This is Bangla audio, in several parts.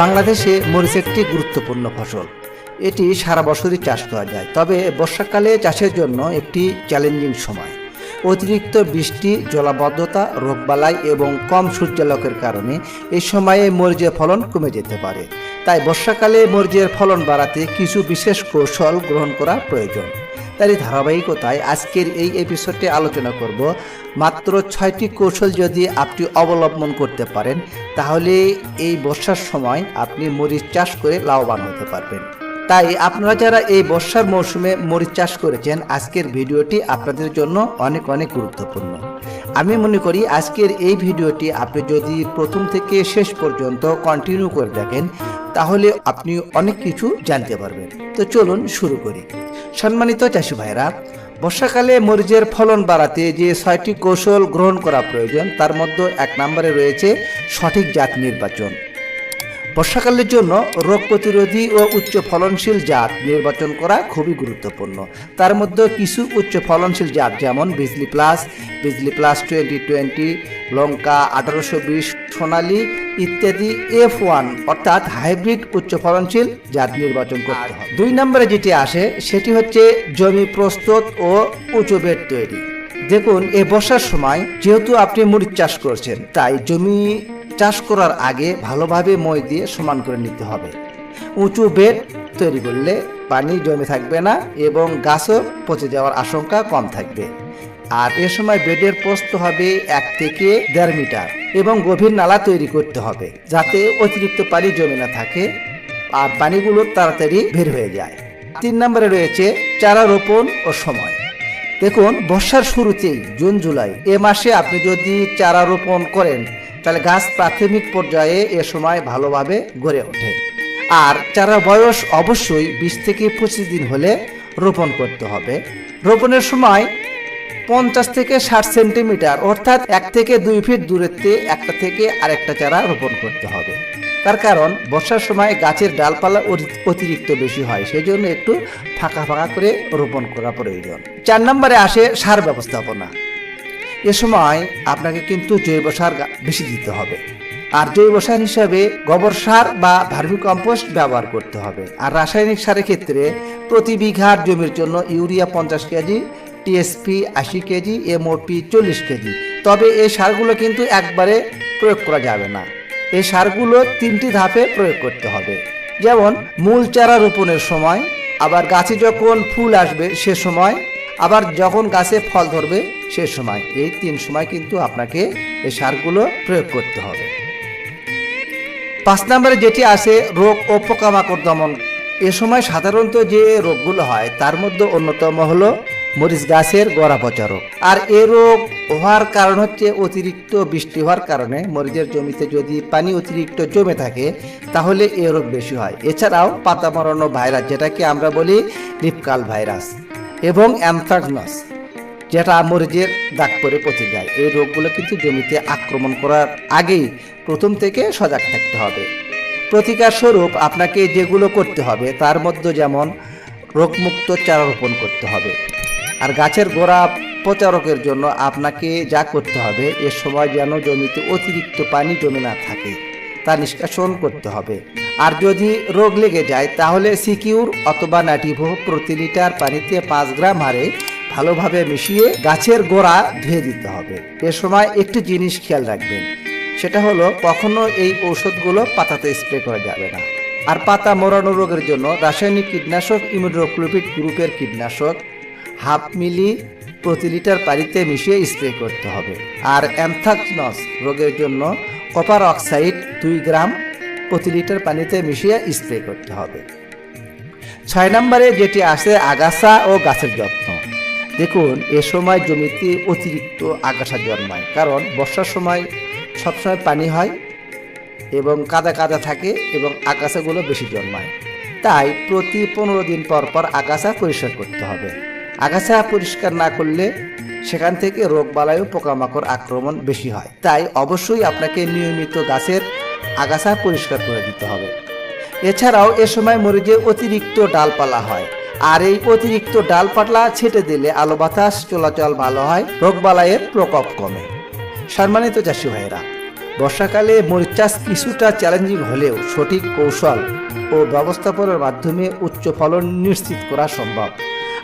বাংলাদেশে মরিচ একটি গুরুত্বপূর্ণ ফসল। এটি সারা বছরই চাষ করা যায়, তবে বর্ষাকালে চাষের জন্য একটি চ্যালেঞ্জিং সময়। অতিরিক্ত বৃষ্টি, জলাবদ্ধতা, রোগবালাই এবং কম সূর্যালোকের কারণে এই সময়ে মরিচের ফলন কমে যেতে পারে। তাই বর্ষাকালে মরিচের ফলন বাড়াতে কিছু বিশেষ কৌশল গ্রহণ করা প্রয়োজন। তারই ধারাবাহিকতায় আজকের এই এপিসোডে আলোচনা করব। মাত্র ছয়টি কৌশল যদি আপনি অবলম্বন করতে পারেন, তাহলে এই বর্ষার সময় আপনি মরিচ চাষ করে লাভবান হতে পারবেন। তাই আপনারা যারা এই বর্ষার মৌসুমে মরিচ চাষ করেছেন, আজকের ভিডিওটি আপনাদের জন্য অনেক অনেক গুরুত্বপূর্ণ। আমি মনে করি আজকের এই ভিডিওটি আপনি যদি প্রথম থেকে শেষ পর্যন্ত কন্টিনিউ করে দেখেন তাহলে আপনি অনেক কিছু জানতে পারবেন। তো চলুন শুরু করি। সম্মানিত চাষি ভাইরা বর্ষাকালে মরিচের ফলন বাড়াতে যে ছয়টি কৌশল গ্রহণ করা প্রয়োজন, তার মধ্যে এক নম্বরে রয়েছে সঠিক জাত নির্বাচন। বর্ষাকালের জন্য রোগ প্রতিরোধী ও উচ্চ ফলনশীল জাত নির্বাচন করা খুবই গুরুত্বপূর্ণ। তার মধ্যে কিছু উচ্চ ফলনশীল জাত যেমন Bijli plus Bijli plus twenty twenty, Lanka আঠারোশো বিশ, সোনালি ইত্যাদি এফ ওয়ান অর্থাৎ হাইব্রিড উচ্চ ফলনশীল জাত নির্বাচন করতে হয়। দুই নম্বরে যেটি আসে সেটি হচ্ছে জমি প্রস্তুত ও উঁচু বেড তৈরি। দেখুন, এ বর্ষার সময় যেহেতু আপনি মরিচ চাষ করছেন, তাই জমি চাষ করার আগে ভালোভাবে মই দিয়ে সমান করে নিতে হবে। উঁচু বেড তৈরি করলে পানি জমে থাকবে না এবং গাছও পচে যাওয়ার আশঙ্কা কম থাকবে। আর এ সময় বেডের প্রস্থ হবে এক থেকে দেড় মিটার এবং গভীর নালা তৈরি করতে হবে, যাতে অতিরিক্ত পানি জমে না থাকে আর পানিগুলো তাড়াতাড়ি বের হয়ে যায়। তিন নম্বরে রয়েছে চারা রোপণ ও সময়। দেখুন, বর্ষার শুরুতেই জুন, জুলাই। এ মাসে আপনি যদি চারা রোপণ করেন, তাহলে গাছ প্রাথমিক পর্যায়ে এ সময় ভালোভাবে গড়ে ওঠে। আর চারা বয়স অবশ্যই বিশ থেকে পঁচিশ দিন হলে রোপণ করতে হবে। রোপণের সময় পঞ্চাশ থেকে ষাট সেন্টিমিটার, অর্থাৎ এক থেকে দুই ফিট দূরত্বে একটা থেকে আরেকটা চারা রোপণ করতে হবে। তার কারণ, বর্ষার সময় গাছের ডালপালা অতি- অতিরিক্ত বেশি হয় সেই জন্য একটু ফাঁকা ফাঁকা করে রোপণ করা প্রয়োজন। চার নম্বরে আসে সার ব্যবস্থাপনা। এ সময় আপনাকে কিন্তু জৈব সার বেশি দিতে হবে। আর জৈব সার হিসাবে গোবর সার বা ভার্মি কম্পোস্ট ব্যবহার করতে হবে। আর রাসায়নিক সারের ক্ষেত্রে প্রতি বিঘার জমির জন্য ইউরিয়া পঞ্চাশ কেজি, টিএসপি আশি কেজি, এমওপি চল্লিশ কেজি। তবে এই সারগুলো কিন্তু একবারে প্রয়োগ করা যাবে না। এই সারগুলো তিনটি ধাপে প্রয়োগ করতে হবে। যেমন, মূল চারা রোপণের সময়, আবার গাছে যখন ফুল আসবে সে সময়, আবার যখন গাছে ফল ধরবে সে সময়। এই তিন সময় কিন্তু আপনাকে এই সারগুলো প্রয়োগ করতে হবে। পাঁচ নম্বরে যেটি আছে, রোগ ও পোকামাকড় দমন। এ সময় সাধারণত যে রোগগুলো হয়, তার মধ্যে অন্যতম হলো মরিচ গাছের গোড়া রোগ আর এ রোগ হওয়ার কারণ হচ্ছে অতিরিক্ত বৃষ্টি হওয়ার কারণে মরিচের জমিতে যদি পানি অতিরিক্ত জমে থাকে, তাহলে এ রোগ বেশি হয়। এছাড়াও পাতা মরানো ভাইরাস, যেটাকে আমরা বলি লিপকাল ভাইরাস এবং অ্যানথ্রাকনস যেটা মরিচের দাগ পরে পচে যায়। এই রোগগুলো কিন্তু জমিতে আক্রমণ করার আগেই প্রথম থেকে সজাগ থাকতে হবে। প্রতিকার স্বরূপ আপনাকে যেগুলো করতে হবে, তার মধ্যে যেমন রোগমুক্ত চারা রোপণ করতে হবে। আর গাছের গোড়া প্রচারকের জন্য আপনাকে যা করতে হবে, এ সময় যেন জমিতে অতিরিক্ত পানি জমে না থাকে, তা নিষ্কাশন করতে হবে। আর যদি রোগ লেগে যায়, তাহলে সিকিউর অথবা নাটিভো প্রতি লিটার পানিতে পাঁচ গ্রাম হারে ভালোভাবে মিশিয়ে গাছের গোড়া ধুয়ে দিতে হবে। এ সময় একটি জিনিস খেয়াল রাখবেন, সেটা হলো কখনো এই ঔষধগুলো পাতাতে স্প্রে করা যাবে না। আর পাতা মরানো রোগের জন্য রাসায়নিক কীটনাশক ইমিড্রোক্লোপিড গ্রুপের কীটনাশক হাফ মিলি প্রতি লিটার পানিতে মিশিয়ে স্প্রে করতে হবে। আর অ্যানথ্রাকনস রোগের জন্য কপার অক্সাইড দুই গ্রাম প্রতি লিটার পানিতে মিশিয়ে স্প্রে করতে হবে। ছয় নম্বরে যেটি আসে আগাছা ও গাছের যত্ন। দেখুন, এ সময় জমিতে অতিরিক্ত আগাছা জন্মায়, কারণ বর্ষার সময় সবসময় পানি হয় এবং কাদা কাদা থাকে এবং আগাছাগুলো বেশি জন্মায়। তাই প্রতি পনেরো দিন পর পর আগাছা পরিষ্কার করতে হবে। আগাছা পরিষ্কার না করলে সেখান থেকে রোগ বালায় পোকামাকড় আক্রমণ বেশি হয়। তাই অবশ্যই আপনাকে নিয়মিত গাছের আগাছা পরিষ্কার করে দিতে হবে। এছাড়াও এ সময় মরিচে অতিরিক্ত ডালপালা হয়। আর এই অতিরিক্ত ডালপালা ছেটে দিলে আলো বাতাস চলাচল ভালো হয়, রোগবালাইয়ের প্রকোপ কমে। সম্মানিত চাষি ভাইরা বর্ষাকালে মরিচ চাষ কিছুটা চ্যালেঞ্জিং হলেও সঠিক কৌশল ও ব্যবস্থাপনার মাধ্যমে উচ্চ ফলন নিশ্চিত করা সম্ভব।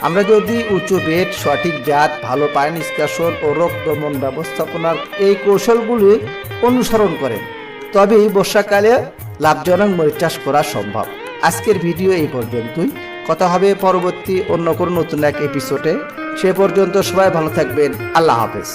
আমরা যদি উচ্চ বেড, সঠিক জাত, ভালো পানি নিষ্কাশন ও রোগ দমন ব্যবস্থাপনার এই কৌশলগুলি অনুসরণ করেন, তবেই বর্ষাকালে লাভজনক মরিচ চাষ করা সম্ভব। আজকের ভিডিও এই পর্যন্তই। কথা হবে পরবর্তী অন্য কোনো নতুন এক এপিসোডে সে পর্যন্ত সবাই ভালো থাকবেন। আল্লাহ হাফেজ।